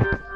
El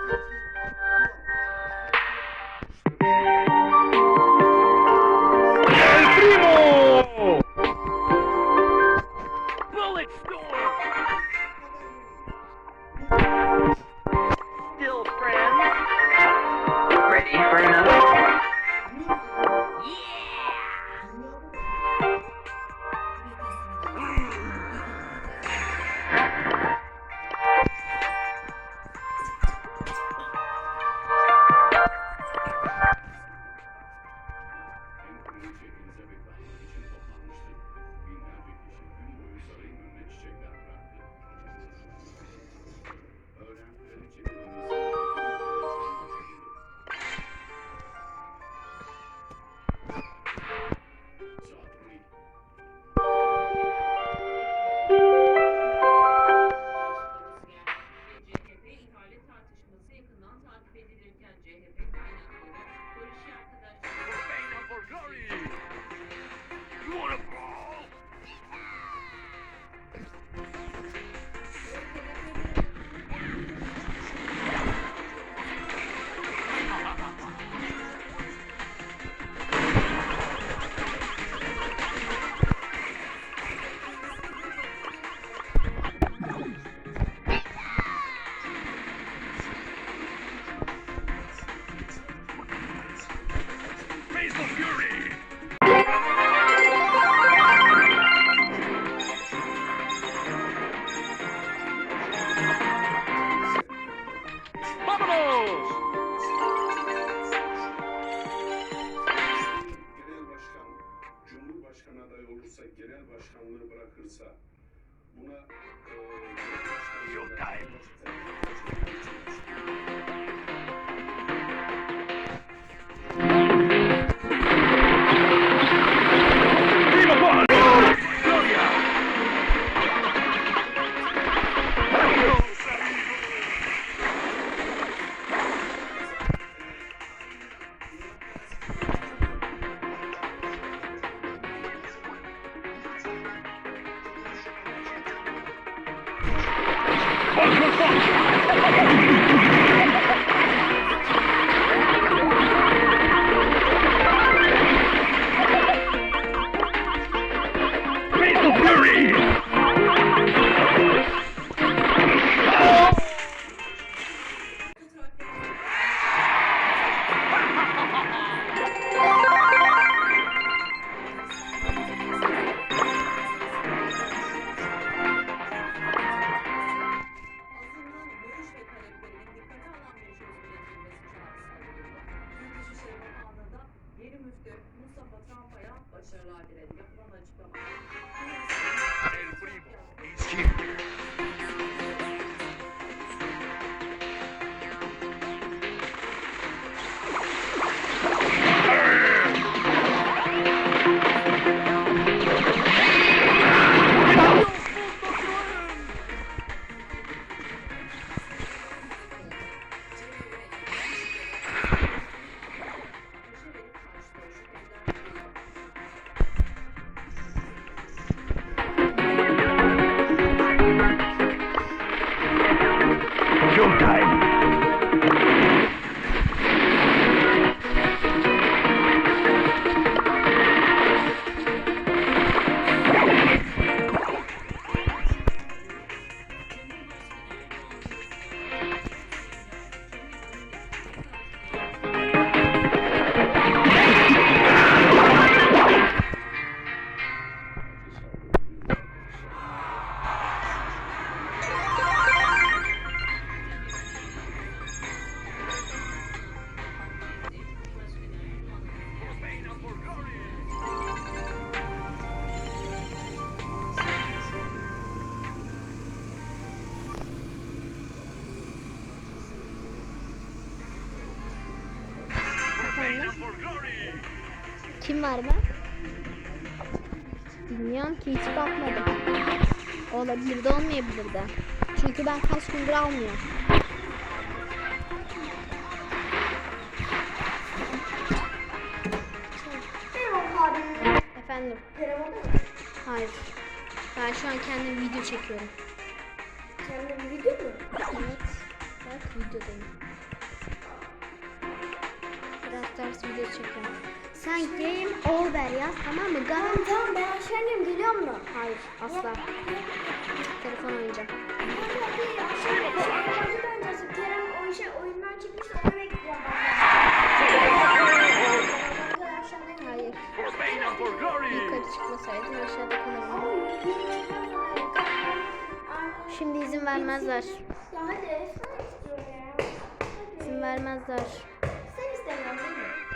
¡Vámonos! Genel başkan, Cumhurbaşkanı adayı olursa, genel başkanlığı bırakırsa buna e, Showtime. Primo başarılar diledi. Yapılan açıklama. El primo is here. Kim var mı? Bilmiyorum ki hiç bakmadım. Olabilir de olmayabilir de. Çünkü ben kaç gündür almıyorum. Efendim? Hayır. Ben şu an kendim video çekiyorum. Kendin video mu? Evet. Bak videodayım. Sen game over yaz tamam mı? Tamam tamam ben aşağıyım geliyor mu? Hayır asla. Telefon oynayacağım. Kerem o işe oyundan çıkmıştı onu bekliyorum Hayır. Yukarı çıkmasaydım aşağıda kalırdım. Şimdi izin vermezler. İzin vermezler.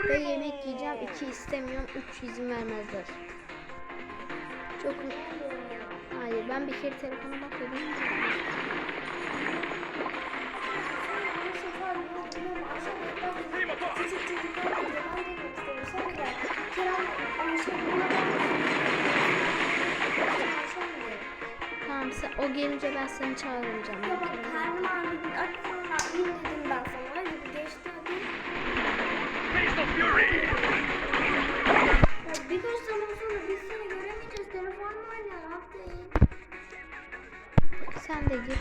Ve yemek yiyeceğim. iki istemiyorum. Üç izin vermezler. Çok Hayır ben bir kere telefona bakıyordum. Tamam sen, o gelince ben seni çağıracağım. Bak karnım ağrıdı. İn dedim ben sana. Birkaç zaman sonra biz seni göremeyeceğiz. Telefonla oynayalım. Sen de gir.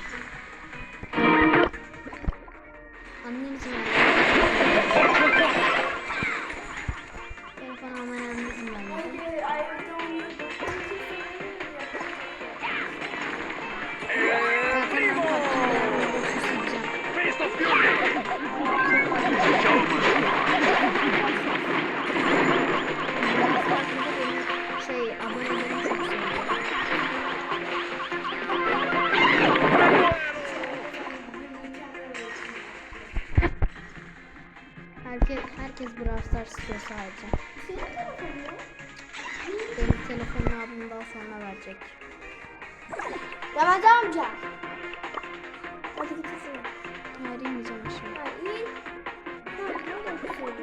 Herkes, herkes Brawl Stars istiyor sadece. Benim telefonun abim daha sonra verecek. Ramazan amca. Hadi git ısın. Araymayacağım şimdi. Ha iyi. Ha, ne oldu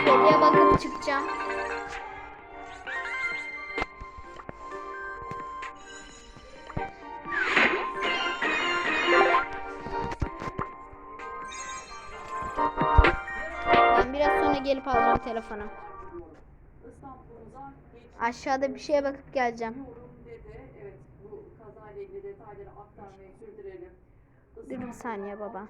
Geriye bakıp çıkacağım. Ben biraz sonra gelip alacağım telefonu. Aşağıda bir şeye bakıp geleceğim. Dur bir saniye baba.